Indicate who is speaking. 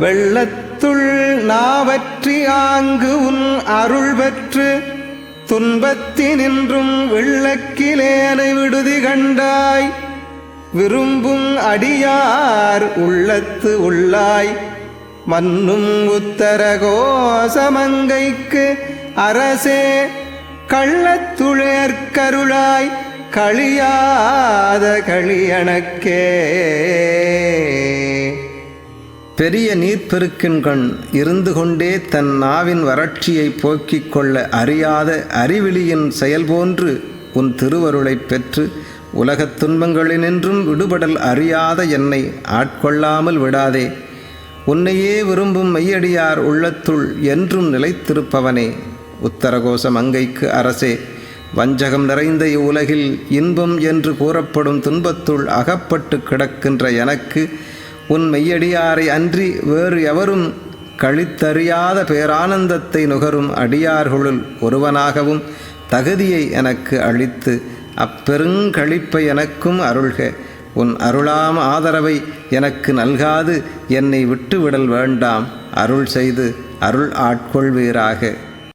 Speaker 1: வெள்ளத்துள் நாவற்றி ஆங்கு உன் அருள் பெற்று துன்பத்தினின்றும் வெள்ளக்கிலேனை விடுதி கண்டாய். விரும்பும் அடியார் உள்ளத்து உள்ளாய். மன்னும் உத்தரகோசமங்கைக்கு அரசே கள்ளத்துளேற்கருளாய் களியாத களியணக்கே பெரிய நீர்ப்பெருக்கின் கண் இருந்து கொண்டே தன் நாவின் வறட்சியை போக்கிக் கொள்ள அறியாத அறிவிலியின் செயல் போன்று உன் திருவருளைப் பெற்று உலகத் துன்பங்களினின்றும் விடுபடல் அறியாத என்னை ஆட்கொள்ளாமல் விடாதே. உன்னையே விரும்பும் மையடியார் உள்ளத்துள் என்றும் நிலைத்திருப்பவனே. உத்தரகோச மங்கைக்கு அரசே வஞ்சகம் நிறைந்த இவ்வுலகில் இன்பம் என்று கூறப்படும் துன்பத்துள் அகப்பட்டு கிடக்கின்ற எனக்கு உன் மெய்யடியாரை அன்றி வேறு எவரும் கழித்தறியாத பேரானந்தத்தை நுகரும் அடியார்களுள் ஒருவனாகவும் தகுதியை எனக்கு அளித்து அப்பெருங்களிப்பை எனக்கும் அருள்க. உன் அருளாம் ஆதரவை எனக்கு நல்காது. என்னை விட்டுவிடல் வேண்டாம். அருள் செய்து அருள் ஆட்கொள்வீராக.